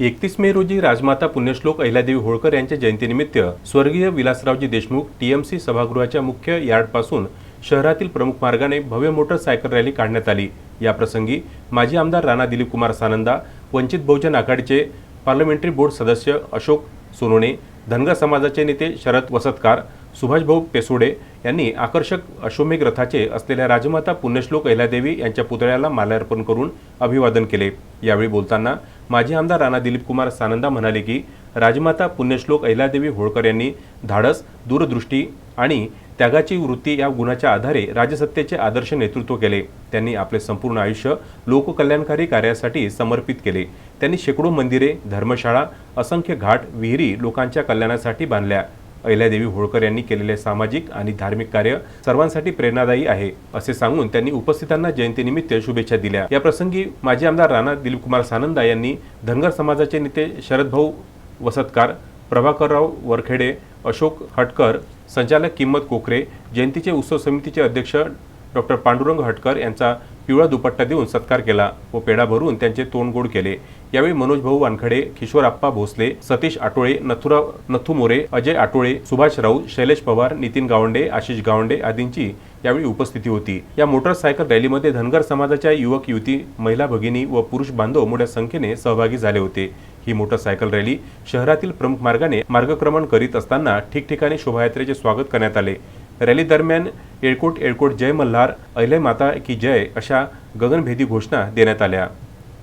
एकतीस मे रोजी राजमाता पुण्यश्लोक अहिल्यादेवी होळकर यांच्या जयंतीनिमित्त स्वर्गीय विलासरावजी देशमुख टीएमसी सभागृहाच्या मुख्य यार्डपासून शहरातील प्रमुख मार्गाने भव्य मोटरसायकल रॅली काढण्यात आली. याप्रसंगी माजी आमदार राणा दिलीप कुमार सानंदा वंचित बहुजन आघाडीचे पार्लमेंटरी बोर्ड सदस्य अशोक सोनोणे धनगर समाजाचे नेते शरद वसतकार सुभाषभाऊ पेसोडे यांनी आकर्षक अश्वमेघ रथाचे असलेल्या राजमाता पुण्यश्लोक अहिल्यादेवी यांच्या पुतळ्याला माल्यार्पण करून अभिवादन केले. यावेळी बोलताना माजी आमदार राणा दिलीप कुमार सानंदा म्हणाले की राजमाता पुण्यश्लोक अहिल्यादेवी होळकर यांनी धाडस दूरदृष्टी आणि त्यागाची वृत्ती या गुणाच्या आधारे राजसत्तेचे आदर्श नेतृत्व केले. त्यांनी आपले संपूर्ण आयुष्य लोककल्याणकारी कार्यासाठी समर्पित केले. त्यांनी शेकडो मंदिरे धर्मशाळा असंख्य घाट विहिरी लोकांच्या कल्याणासाठी बांधल्या. अहिल्यादेवी होळकर यांनी केलेले सामाजिक आणि धार्मिक कार्य सर्वांसाठी प्रेरणादायी आहे असे सांगून त्यांनी उपस्थितांना जयंतीनिमित्त शुभेच्छा दिल्या. या प्रसंगी माजी आमदार राणा दिलीपकुमार सानंदा यांनी धनगर समाजाचे नेते शरदभाऊ वसतकार प्रभाकरराव वरखेडे अशोक हटकर संचालक किंमत कोकरे जयंतीचे उत्सव समितीचे अध्यक्ष डॉक्टर पांडुरंग हटकर यांचा पिवळा दुपट्टा देऊन सत्कार केला व पेढा भरून त्यांचे तोंड गोड केले. यावेळी मनोज भाऊ वानखडे किशोरप्पा भोसले सतीश आटोळे नथुराव नथू मोरे अजय आटोळे सुभाष राऊत शैलेश पवार नितीन गावंडे आशिष गावंडे आदींची यावेळी उपस्थिती होती. या मोटरसायकल रॅलीमध्ये धनगर समाजाच्या युवक युवती महिला भगिनी व पुरुष बांधव मोठ्या संख्येने सहभागी झाले होते. ही मोटरसायकल रॅली शहरातील प्रमुख मार्गाने मार्गक्रमण करीत असताना ठिकठिकाणी शोभायात्रेचे स्वागत करण्यात आले. रॅली दरम्यान येळकोट येळकोट जय मल्हार अहिले माता की जय अशा गगनभेदी घोषणा देण्यात आल्या.